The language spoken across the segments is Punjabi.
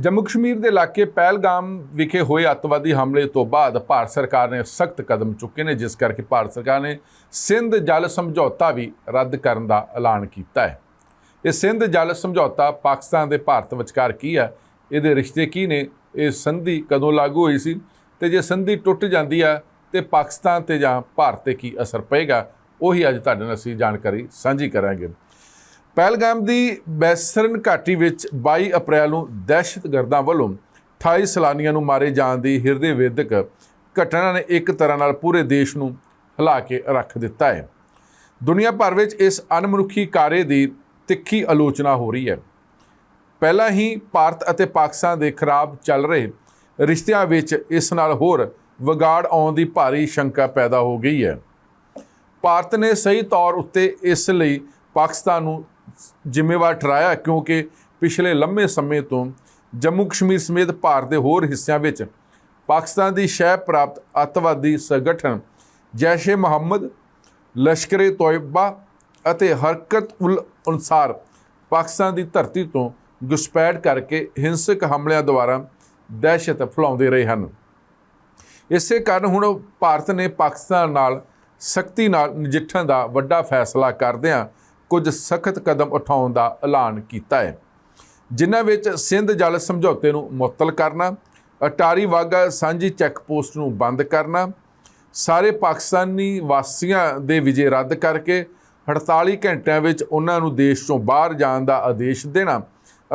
ਜੰਮੂ ਕਸ਼ਮੀਰ ਦੇ ਇਲਾਕੇ ਪਹਿਲਗਾਮ ਵਿਖੇ ਹੋਏ ਅੱਤਵਾਦੀ ਹਮਲੇ ਤੋਂ ਬਾਅਦ ਭਾਰਤ ਸਰਕਾਰ ਨੇ ਸਖਤ ਕਦਮ ਚੁੱਕੇ ਨੇ, ਜਿਸ ਕਰਕੇ ਭਾਰਤ ਸਰਕਾਰ ਨੇ ਸਿੰਧ ਜਲ ਸਮਝੌਤਾ ਵੀ ਰੱਦ ਕਰਨ ਦਾ ਐਲਾਨ ਕੀਤਾ ਹੈ। ਇਹ ਸਿੰਧ ਜਲ ਸਮਝੌਤਾ ਪਾਕਿਸਤਾਨ ਦੇ ਭਾਰਤ ਵਿਚਕਾਰ ਕੀ ਹੈ? ਇਹਦੇ ਰਿਸ਼ਤੇ ਕੀ ਨੇ? ਇਹ ਸੰਧੀ ਕਦੋਂ ਲਾਗੂ ਹੋਈ ਸੀ? ਤੇ ਜੇ ਸੰਧੀ ਟੁੱਟ ਜਾਂਦੀ ਆ ਤੇ ਪਾਕਿਸਤਾਨ ਤੇ ਜਾਂ ਭਾਰਤ ਤੇ ਕੀ ਅਸਰ ਪਏਗਾ? ਉਹੀ ਅੱਜ ਤੁਹਾਡੇ ਨਾਲ ਅਸੀਂ ਜਾਣਕਾਰੀ ਸਾਂਝੀ ਕਰਾਂਗੇ। ਪਹਿਲਗਾਮ ਦੀ ਬੈਸਰਨ ਘਾਟੀ ਵਿੱਚ 22 ਅਪ੍ਰੈਲ ਨੂੰ ਦਹਿਸ਼ਤਗਰਦਾਂ ਵੱਲੋਂ 28 ਸੈਲਾਨੀਆਂ ਨੂੰ ਮਾਰੇ ਜਾਣ ਦੀ ਹਿਰਦੇ ਵੇਦਕ ਘਟਨਾ ਨੇ ਇੱਕ ਤਰ੍ਹਾਂ ਨਾਲ ਪੂਰੇ ਦੇਸ਼ ਨੂੰ ਹਿਲਾ ਕੇ ਰੱਖ ਦਿੱਤਾ ਹੈ। ਦੁਨੀਆ ਭਰ ਵਿੱਚ ਇਸ ਅਨਮਨੁੱਖੀ ਕਾਰੇ ਦੀ ਤਿੱਖੀ ਆਲੋਚਨਾ ਹੋ ਰਹੀ ਹੈ। ਪਹਿਲਾਂ ਹੀ ਭਾਰਤ ਅਤੇ ਪਾਕਿਸਤਾਨ ਦੇ ਖਰਾਬ ਚੱਲ ਰਹੇ ਰਿਸ਼ਤਿਆਂ ਵਿੱਚ ਇਸ ਨਾਲ ਹੋਰ ਵਿਗਾੜ ਆਉਣ ਦੀ ਭਾਰੀ ਸ਼ੰਕਾ ਪੈਦਾ ਹੋ ਗਈ ਹੈ। ਭਾਰਤ ਨੇ ਸਹੀ ਤੌਰ ਉੱਤੇ ਇਸ ਲਈ ਪਾਕਿਸਤਾਨ ਨੂੰ ਜ਼ਿੰਮੇਵਾਰ ਠਹਿਰਾਇਆ, ਕਿਉਂਕਿ ਪਿਛਲੇ ਲੰਮੇ ਸਮੇਂ ਤੋਂ ਜੰਮੂ ਕਸ਼ਮੀਰ ਸਮੇਤ ਭਾਰਤ ਦੇ ਹੋਰ ਹਿੱਸਿਆਂ ਵਿੱਚ ਪਾਕਿਸਤਾਨ ਦੀ ਸ਼ਹਿ ਪ੍ਰਾਪਤ ਅੱਤਵਾਦੀ ਸੰਗਠਨ ਜੈਸ਼-ਏ ਮੁਹੰਮਦ ਲਸ਼ਕਰ-ਏ ਤੋਇਬਾ ਅਤੇ ਹਰਕਤ ਉਲ ਅਨਸਾਰ ਪਾਕਿਸਤਾਨ ਦੀ ਧਰਤੀ ਤੋਂ ਘੁਸਪੈਠ ਕਰਕੇ ਹਿੰਸਕ ਹਮਲਿਆਂ ਦੁਆਰਾ ਦਹਿਸ਼ਤ ਫੈਲਾਉਂਦੇ ਰਹੇ ਹਨ। ਇਸੇ ਕਾਰਨ ਹੁਣ ਭਾਰਤ ਨੇ ਪਾਕਿਸਤਾਨ ਨਾਲ, ਸਖਤੀ ਨਾਲ ਨਜਿੱਠਣ ਦਾ ਵੱਡਾ ਫੈਸਲਾ ਕਰਦਿਆਂ ਕੁਝ ਸਖਤ ਕਦਮ ਉਠਾਉਣ ਦਾ ਐਲਾਨ ਕੀਤਾ ਹੈ। ਜਿਨ੍ਹਾਂ ਵਿੱਚ ਸਿੰਧ ਜਲ ਸਮਝੌਤੇ ਨੂੰ ਮੁਅੱਤਲ ਕਰਨਾ, ਅਟਾਰੀ ਵਾਗਾ ਸਾਂਝੀ ਚੈੱਕ ਪੋਸਟ ਨੂੰ ਬੰਦ ਕਰਨਾ, ਸਾਰੇ ਪਾਕਿਸਤਾਨੀ ਵਾਸੀਆਂ ਦੇ ਵਿਜੇ ਰੱਦ ਕਰਕੇ 48 ਘੰਟਿਆਂ ਵਿੱਚ ਉਹਨਾਂ ਨੂੰ ਦੇਸ਼ ਤੋਂ ਬਾਹਰ ਜਾਣ ਦਾ ਆਦੇਸ਼ ਦੇਣਾ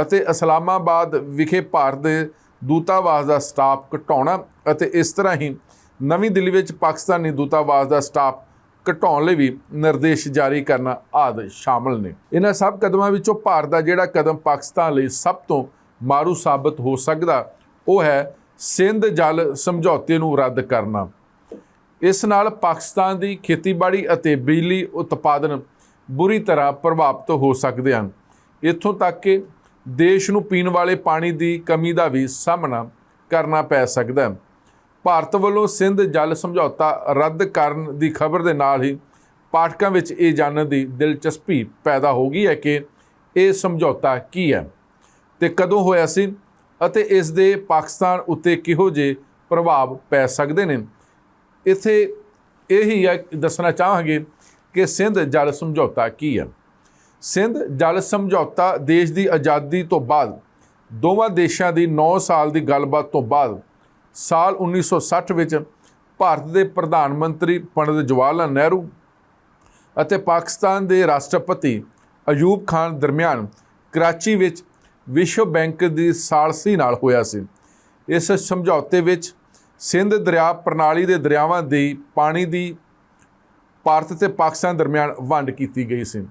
ਅਤੇ ਇਸਲਾਮਾਬਾਦ ਵਿਖੇ ਭਾਰਤ ਦੇ ਦੂਤਾਵਾਸ ਦਾ ਸਟਾਫ ਘਟਾਉਣਾ ਅਤੇ ਇਸ ਤਰ੍ਹਾਂ ਹੀ ਨਵੀਂ ਦਿੱਲੀ ਵਿੱਚ ਪਾਕਿਸਤਾਨੀ ਦੂਤਾਵਾਸ ਦਾ ਸਟਾਫ ਘਟਾਉਣ ਲਈ ਵੀ ਨਿਰਦੇਸ਼ ਜਾਰੀ ਕਰਨਾ ਆਦਿ ਸ਼ਾਮਲ ਨੇ। ਇਹਨਾਂ ਸਭ ਕਦਮਾਂ ਵਿੱਚੋਂ ਭਾਰਤ ਦਾ ਜਿਹੜਾ ਕਦਮ ਪਾਕਿਸਤਾਨ ਲਈ ਸਭ ਤੋਂ ਮਾਰੂ ਸਾਬਤ ਹੋ ਸਕਦਾ, ਉਹ ਹੈ ਸਿੰਧ ਜਲ ਸਮਝੌਤੇ ਨੂੰ ਰੱਦ ਕਰਨਾ। ਇਸ ਨਾਲ ਪਾਕਿਸਤਾਨ ਦੀ ਖੇਤੀਬਾੜੀ ਅਤੇ ਬਿਜਲੀ ਉਤਪਾਦਨ ਬੁਰੀ ਤਰ੍ਹਾਂ ਪ੍ਰਭਾਵਿਤ ਹੋ ਸਕਦੇ ਹਨ। ਇੱਥੋਂ ਤੱਕ ਕਿ ਦੇਸ਼ ਨੂੰ ਪੀਣ ਵਾਲੇ ਪਾਣੀ ਦੀ ਕਮੀ ਦਾ ਵੀ ਸਾਹਮਣਾ ਕਰਨਾ ਪੈ ਸਕਦਾ ਹੈ। ਭਾਰਤ ਵੱਲੋਂ ਸਿੰਧ ਜਲ ਸਮਝੌਤਾ ਰੱਦ ਕਰਨ ਦੀ ਖਬਰ ਦੇ ਨਾਲ ਹੀ ਪਾਠਕਾਂ ਵਿੱਚ ਇਹ ਜਾਣਨ ਦੀ ਦਿਲਚਸਪੀ ਪੈਦਾ ਹੋ ਗਈ ਹੈ ਕਿ ਇਹ ਸਮਝੌਤਾ ਕੀ ਹੈ ਤੇ ਕਦੋਂ ਹੋਇਆ ਸੀ ਅਤੇ ਇਸ ਦੇ ਪਾਕਿਸਤਾਨ ਉੱਤੇ ਕਿਹੋ ਜਿਹੇ ਪ੍ਰਭਾਵ ਪੈ ਸਕਦੇ ਨੇ? ਇੱਥੇ ਇਹੀ ਹੈ, ਦੱਸਣਾ ਚਾਹਾਂਗੇ ਕਿ ਸਿੰਧ ਜਲ ਸਮਝੌਤਾ ਕੀ ਹੈ। ਸਿੰਧ ਜਲ ਸਮਝੌਤਾ ਦੇਸ਼ ਦੀ ਆਜ਼ਾਦੀ ਤੋਂ ਬਾਅਦ, ਦੋਵਾਂ ਦੇਸ਼ਾਂ ਦੀ 9 ਸਾਲ ਦੀ ਗੱਲਬਾਤ ਤੋਂ ਬਾਅਦ ਸਾਲ 1960 ਵਿੱਚ ਭਾਰਤ ਦੇ ਪ੍ਰਧਾਨ ਮੰਤਰੀ ਪੰਡਿਤ ਜਵਾਹਰ ਲਾਲ ਨਹਿਰੂ ਅਤੇ ਪਾਕਿਸਤਾਨ ਦੇ ਰਾਸ਼ਟਰਪਤੀ ਅਯੂਬ ਖਾਨ ਦਰਮਿਆਨ ਕਰਾਚੀ ਵਿੱਚ ਵਿਸ਼ਵ ਬੈਂਕ ਦੀ ਸਾਲਸੀ ਨਾਲ ਹੋਇਆ ਸੀ। ਇਸ ਸਮਝੌਤੇ ਵਿੱਚ ਸਿੰਧ ਦਰਿਆ ਪ੍ਰਣਾਲੀ ਦੇ ਦਰਿਆਵਾਂ ਦੀ ਪਾਣੀ ਦੀ ਭਾਰਤ ਤੇ ਪਾਕਿਸਤਾਨ ਦਰਮਿਆਨ ਵੰਡ ਕੀਤੀ ਗਈ ਸੀ।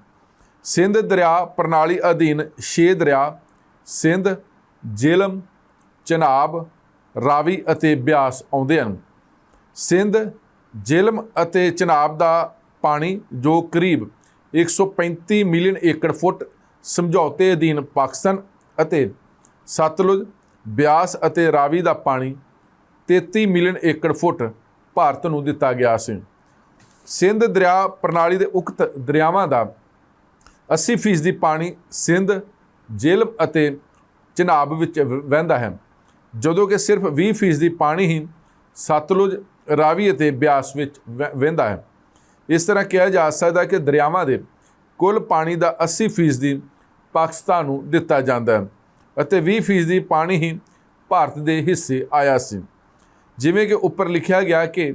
ਸਿੰਧ ਦਰਿਆ ਪ੍ਰਣਾਲੀ ਅਧੀਨ 6 ਦਰਿਆ, ਸਿੰਧ, ਜੇਲਮ, ਚਨਾਬ ਰਾਵੀ ਅਤੇ ਬਿਆਸ ਆਉਂਦੇ ਹਨ। ਸਿੰਧ, ਜੇਲਮ ਅਤੇ ਚਨਾਬ ਦਾ ਪਾਣੀ ਜੋ ਕਰੀਬ 135 ਮਿਲੀਅਨ ਏਕੜ ਫੁੱਟ ਸਮਝੌਤੇ ਅਧੀਨ ਪਾਕਿਸਤਾਨ ਅਤੇ ਸਤਲੁਜ, ਬਿਆਸ ਅਤੇ ਰਾਵੀ ਦਾ ਪਾਣੀ 33 ਮਿਲੀਅਨ ਏਕੜ ਫੁੱਟ ਭਾਰਤ ਨੂੰ ਦਿੱਤਾ ਗਿਆ ਸੀ। ਸਿੰਧ ਦਰਿਆ ਪ੍ਰਣਾਲੀ ਦੇ ਉਕਤ ਦਰਿਆਵਾਂ ਦਾ 80% ਪਾਣੀ ਸਿੰਧ, ਜੇਲਮ ਅਤੇ ਚਨਾਬ ਵਿੱਚ ਵਹਿੰਦਾ ਹੈ। ਜਦੋਂ ਕਿ ਸਿਰਫ 20% ਪਾਣੀ ਹੀ ਸਤਲੁਜ ਰਾਵੀ ਅਤੇ ਬਿਆਸ ਵਿੱਚ ਵਹਿੰਦਾ ਹੈ। ਇਸ ਤਰ੍ਹਾਂ ਕਿਹਾ ਜਾ ਸਕਦਾ ਕਿ ਦਰਿਆਵਾਂ ਦੇ ਕੁੱਲ ਪਾਣੀ ਦਾ 80% ਪਾਕਿਸਤਾਨ ਨੂੰ ਦਿੱਤਾ ਜਾਂਦਾ ਹੈ ਅਤੇ 20% ਪਾਣੀ ਹੀ ਭਾਰਤ ਦੇ ਹਿੱਸੇ ਆਇਆ ਸੀ। ਜਿਵੇਂ ਕਿ ਉੱਪਰ ਲਿਖਿਆ ਗਿਆ ਕਿ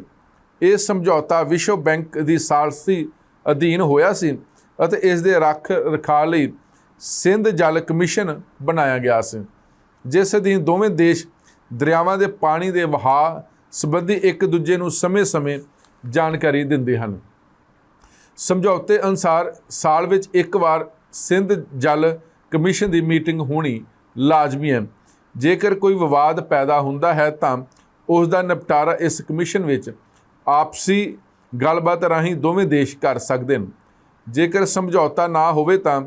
ਇਹ ਸਮਝੌਤਾ ਵਿਸ਼ਵ ਬੈਂਕ ਦੀ ਸਾਲਸੀ ਅਧੀਨ ਹੋਇਆ ਸੀ ਅਤੇ ਇਸ ਦੇ ਰੱਖ ਰਖਾਅ ਲਈ ਸਿੰਧ ਜਲ ਕਮਿਸ਼ਨ ਬਣਾਇਆ ਗਿਆ ਸੀ। ਜਿਸ ਅਧੀਨ ਦੋਵੇਂ ਦੇਸ਼ ਦਰਿਆਵਾਂ ਦੇ ਪਾਣੀ ਦੇ ਵਹਾਅ ਸੰਬੰਧੀ ਇੱਕ ਦੂਜੇ ਨੂੰ ਸਮੇਂ-ਸਮੇਂ ਜਾਣਕਾਰੀ ਦਿੰਦੇ ਹਨ। ਸਮਝੌਤੇ ਅਨੁਸਾਰ ਸਾਲ ਵਿੱਚ ਇੱਕ ਵਾਰ ਸਿੰਧ ਜਲ ਕਮਿਸ਼ਨ ਦੀ ਮੀਟਿੰਗ ਹੋਣੀ ਲਾਜ਼ਮੀ ਹੈ। ਜੇਕਰ ਕੋਈ ਵਿਵਾਦ ਪੈਦਾ ਹੁੰਦਾ ਹੈ ਤਾਂ ਉਸ ਦਾ ਨਿਪਟਾਰਾ ਇਸ ਕਮਿਸ਼ਨ ਵਿੱਚ ਆਪਸੀ ਗੱਲਬਾਤ ਰਾਹੀਂ ਦੋਵੇਂ ਦੇਸ਼ ਕਰ ਸਕਦੇ ਹਨ। ਜੇਕਰ ਸਮਝੌਤਾ ਨਾ ਹੋਵੇ ਤਾਂ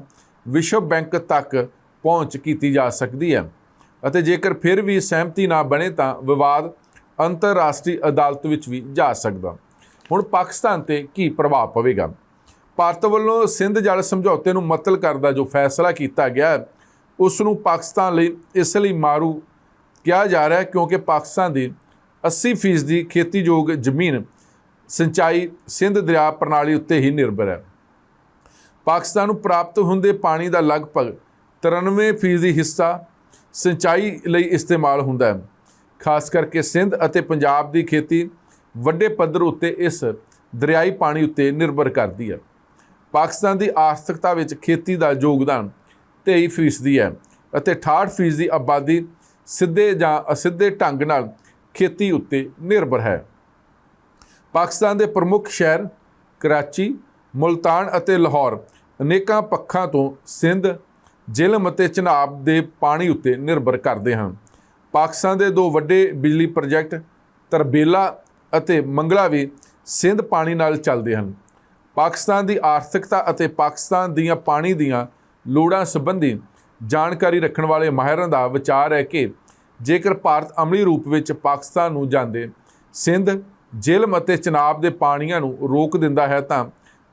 ਵਿਸ਼ਵ ਬੈਂਕ ਤੱਕ ਪਹੁੰਚ ਕੀਤੀ ਜਾ ਸਕਦੀ ਹੈ। ਅਤੇ ਜੇਕਰ ਫਿਰ ਵੀ ਸਹਿਮਤੀ ਨਾ ਬਣੇ ਤਾਂ ਵਿਵਾਦ ਅੰਤਰਰਾਸ਼ਟਰੀ ਅਦਾਲਤ ਵਿੱਚ ਵੀ ਜਾ ਸਕਦਾ। ਹੁਣ ਪਾਕਿਸਤਾਨ ਤੇ ਕੀ ਪ੍ਰਭਾਵ ਪਵੇਗਾ? ਭਾਰਤ ਵੱਲੋਂ ਸਿੰਧ ਜਲ ਸਮਝੌਤੇ ਨੂੰ ਮਤਲ ਕਰਦਾ ਜੋ ਫੈਸਲਾ ਕੀਤਾ ਗਿਆ ਉਸ ਨੂੰ ਪਾਕਿਸਤਾਨ ਲਈ ਇਸ ਲਈ ਮਾਰੂ ਕਿਹਾ ਜਾ ਰਿਹਾ ਕਿਉਂਕਿ ਪਾਕਿਸਤਾਨ ਦੀ 80% ਦੀ ਖੇਤੀਯੋਗ ਜ਼ਮੀਨ ਸਿੰਚਾਈ ਸਿੰਧ ਦਰਿਆ ਪ੍ਰਣਾਲੀ ਉੱਤੇ ਹੀ ਨਿਰਭਰ ਹੈ। ਪਾਕਿਸਤਾਨ ਨੂੰ ਪ੍ਰਾਪਤ ਹੁੰਦੇ ਪਾਣੀ ਦਾ ਲਗਭਗ 93% ਹਿੱਸਾ ਸਿੰਚਾਈ ਲਈ ਇਸਤੇਮਾਲ ਹੁੰਦਾ ਹੈ। ਖਾਸ ਕਰਕੇ ਸਿੰਧ ਅਤੇ ਪੰਜਾਬ ਦੀ ਖੇਤੀ ਵੱਡੇ ਪੱਧਰ ਉੱਤੇ ਇਸ ਦਰਿਆਈ ਪਾਣੀ ਉੱਤੇ ਨਿਰਭਰ ਕਰਦੀ ਹੈ। ਪਾਕਿਸਤਾਨ ਦੀ ਆਰਥਿਕਤਾ ਵਿੱਚ ਖੇਤੀ ਦਾ ਯੋਗਦਾਨ 23% ਦੀ ਹੈ ਅਤੇ 68% ਦੀ ਆਬਾਦੀ ਸਿੱਧੇ ਜਾਂ ਅਸਿੱਧੇ ਢੰਗ ਨਾਲ ਖੇਤੀ ਉੱਤੇ ਨਿਰਭਰ ਹੈ। ਪਾਕਿਸਤਾਨ ਦੇ ਪ੍ਰਮੁੱਖ ਸ਼ਹਿਰ ਕਰਾਚੀ, ਮੁਲਤਾਨ ਅਤੇ ਲਾਹੌਰ ਅਨੇਕਾਂ ਪੱਖਾਂ ਤੋਂ ਸਿੰਧ ਜ਼ਿਲਮ ਅਤੇ ਚਨਾਬ ਦੇ ਪਾਣੀ ਉੱਤੇ ਨਿਰਭਰ ਕਰਦੇ ਹਨ। ਪਾਕਿਸਤਾਨ ਦੇ ਦੋ ਵੱਡੇ ਬਿਜਲੀ ਪ੍ਰੋਜੈਕਟ ਤਰਬੇਲਾ ਅਤੇ ਮੰਗਲਾ ਵੀ ਸਿੰਧ ਪਾਣੀ ਨਾਲ ਚੱਲਦੇ ਹਨ। ਪਾਕਿਸਤਾਨ ਦੀ ਆਰਥਿਕਤਾ ਅਤੇ ਪਾਕਿਸਤਾਨ ਦੀਆਂ ਪਾਣੀ ਦੀਆਂ ਲੋੜਾਂ ਸੰਬੰਧੀ ਜਾਣਕਾਰੀ ਰੱਖਣ ਵਾਲੇ ਮਾਹਿਰਾਂ ਦਾ ਵਿਚਾਰ ਹੈ ਕਿ ਜੇਕਰ ਭਾਰਤ ਅਮਲੀ ਰੂਪ ਵਿੱਚ ਪਾਕਿਸਤਾਨ ਨੂੰ ਜਾਂਦੇ ਸਿੰਧ ਜ਼ਿਲਮ ਅਤੇ ਚਨਾਬ ਦੇ ਪਾਣੀਆਂ ਨੂੰ ਰੋਕ ਦਿੰਦਾ ਹੈ ਤਾਂ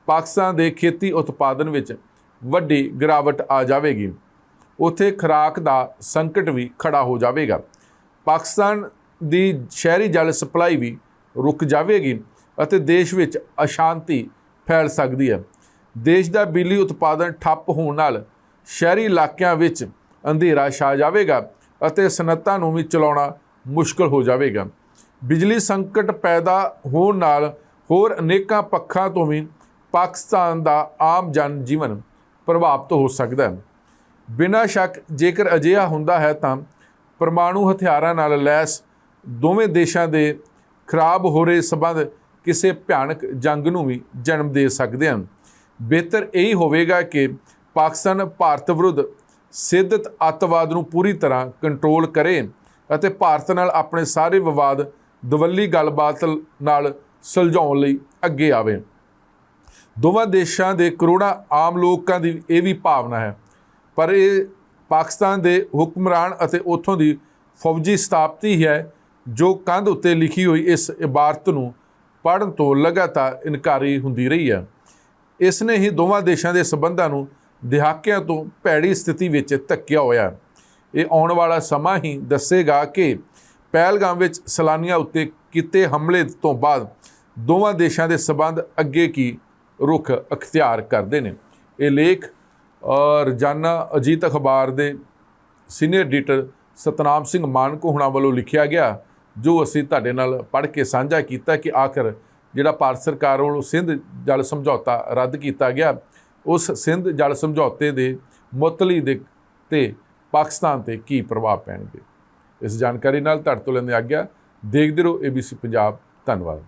ਪਾਕਿਸਤਾਨ ਦੇ ਖੇਤੀ ਉਤਪਾਦਨ ਵਿੱਚ ਵੱਡੀ ਗਿਰਾਵਟ ਆ ਜਾਵੇਗੀ। ਉੱਥੇ ਖੁਰਾਕ ਦਾ ਸੰਕਟ ਵੀ ਖੜਾ ਹੋ ਜਾਵੇਗਾ। ਪਾਕਿਸਤਾਨ ਦੀ ਸ਼ਹਿਰੀ ਜਲ ਸਪਲਾਈ ਵੀ ਰੁਕ ਜਾਵੇਗੀ ਅਤੇ ਦੇਸ਼ ਵਿੱਚ ਅਸ਼ਾਂਤੀ ਫੈਲ ਸਕਦੀ ਹੈ। ਦੇਸ਼ ਦਾ ਬਿਜਲੀ ਉਤਪਾਦਨ ਠੱਪ ਹੋਣ ਨਾਲ ਸ਼ਹਿਰੀ ਇਲਾਕਿਆਂ ਵਿੱਚ ਅੰਧੇਰਾ ਛਾ ਜਾਵੇਗਾ ਅਤੇ ਸਨਅਤਾਂ ਨੂੰ ਵੀ ਚਲਾਉਣਾ ਮੁਸ਼ਕਲ ਹੋ ਜਾਵੇਗਾ। ਬਿਜਲੀ ਸੰਕਟ ਪੈਦਾ ਹੋਣ ਨਾਲ ਹੋਰ ਅਨੇਕਾਂ ਪੱਖਾਂ ਤੋਂ ਵੀ ਪਾਕਿਸਤਾਨ ਦਾ ਆਮ ਜਨ ਜੀਵਨ ਪ੍ਰਭਾਵਿਤ ਹੋ ਸਕਦਾ ਹੈ। ਬਿਨਾਂ ਸ਼ੱਕ ਜੇਕਰ ਅਜਿਹਾ ਹੁੰਦਾ ਹੈ ਤਾਂ ਪਰਮਾਣੂ ਹਥਿਆਰਾਂ ਨਾਲ ਲੈਸ ਦੋਵੇਂ ਦੇਸ਼ਾਂ ਦੇ ਖਰਾਬ ਹੋ ਰਹੇ ਸਬੰਧ ਕਿਸੇ ਭਿਆਨਕ ਜੰਗ ਨੂੰ ਵੀ ਜਨਮ ਦੇ ਸਕਦੇ ਹਨ। ਬਿਹਤਰ ਇਹੀ ਹੋਵੇਗਾ ਕਿ ਪਾਕਿਸਤਾਨ ਭਾਰਤ ਵਿਰੁੱਧ ਸਿੱਧਤ ਅੱਤਵਾਦ ਨੂੰ ਪੂਰੀ ਤਰ੍ਹਾਂ ਕੰਟਰੋਲ ਕਰੇ ਅਤੇ ਭਾਰਤ ਨਾਲ ਆਪਣੇ ਸਾਰੇ ਵਿਵਾਦ ਦਵੱਲੀ ਗੱਲਬਾਤ ਨਾਲ ਸੁਲਝਾਉਣ ਲਈ ਅੱਗੇ ਆਵੇ। ਦੋਵਾਂ ਦੇਸ਼ਾਂ ਦੇ ਕਰੋੜਾਂ ਆਮ ਲੋਕਾਂ ਦੀ ਇਹ ਵੀ ਭਾਵਨਾ ਹੈ। ਪਰ ਇਹ ਪਾਕਿਸਤਾਨ ਦੇ ਹੁਕਮਰਾਨ ਅਤੇ ਉਥੋਂ ਦੀ ਫੌਜੀ ਸਥਾਪਤੀ ਹੈ, ਜੋ ਕੰਧ ਉੱਤੇ ਲਿਖੀ ਹੋਈ ਇਸ ਇਬਾਰਤ ਨੂੰ ਪੜ੍ਹਨ ਤੋਂ ਲਗਾਤਾਰ ਇਨਕਾਰੀ ਹੁੰਦੀ ਰਹੀ ਹੈ। ਇਸ ਨੇ ਹੀ ਦੋਵਾਂ ਦੇਸ਼ਾਂ ਦੇ ਸਬੰਧਾਂ ਨੂੰ ਦਹਾਕਿਆਂ ਤੋਂ ਭੈੜੀ ਸਥਿਤੀ ਵਿੱਚ ਧੱਕਿਆ ਹੋਇਆ ਇਹ ਆਉਣ ਵਾਲਾ ਸਮਾਂ ਹੀ ਦੱਸੇਗਾ ਕਿ ਪਹਿਲਗਾਮ ਵਿੱਚ ਸੈਲਾਨੀਆਂ ਉੱਤੇ ਕੀਤੇ ਹਮਲੇ ਤੋਂ ਬਾਅਦ ਦੋਵਾਂ ਦੇਸ਼ਾਂ ਦੇ ਸਬੰਧ ਅੱਗੇ ਕੀ ਰੁਖ ਅਖਤਿਆਰ ਕਰਦੇ ਨੇ। ਇਹ ਲੇਖ ਔਰ ਰੋਜ਼ਾਨਾ ਅਜੀਤ ਅਖਬਾਰ ਦੇ ਸੀਨੀਅਰ ਐਡੀਟਰ ਸਤਨਾਮ ਸਿੰਘ ਮਾਨਕੋ ਹੁਣਾਂ ਵੱਲੋਂ ਲਿਖਿਆ ਗਿਆ, ਜੋ ਅਸੀਂ ਤੁਹਾਡੇ ਨਾਲ ਪੜ੍ਹ ਕੇ ਸਾਂਝਾ ਕੀਤਾ ਕਿ ਆਖਰ ਜਿਹੜਾ ਭਾਰਤ ਸਰਕਾਰ ਵੱਲੋਂ ਸਿੰਧ ਜਲ ਸਮਝੌਤਾ ਰੱਦ ਕੀਤਾ ਗਿਆ, ਉਸ ਸਿੰਧ ਜਲ ਸਮਝੌਤੇ ਦੇ ਮੁਅੱਤਲੀ ਦੇ ਤੇ ਪਾਕਿਸਤਾਨ ਤੇ ਕੀ ਪ੍ਰਭਾਵ ਪੈਣਗੇ। ਇਸ ਜਾਣਕਾਰੀ ਨਾਲ ਤੁਹਾਡੇ ਤੋਂ ਲੈਂਦੇ ਆਗਿਆ, ਦੇਖਦੇ ਰਹੋ ABC ਪੰਜਾਬ। ਧੰਨਵਾਦ।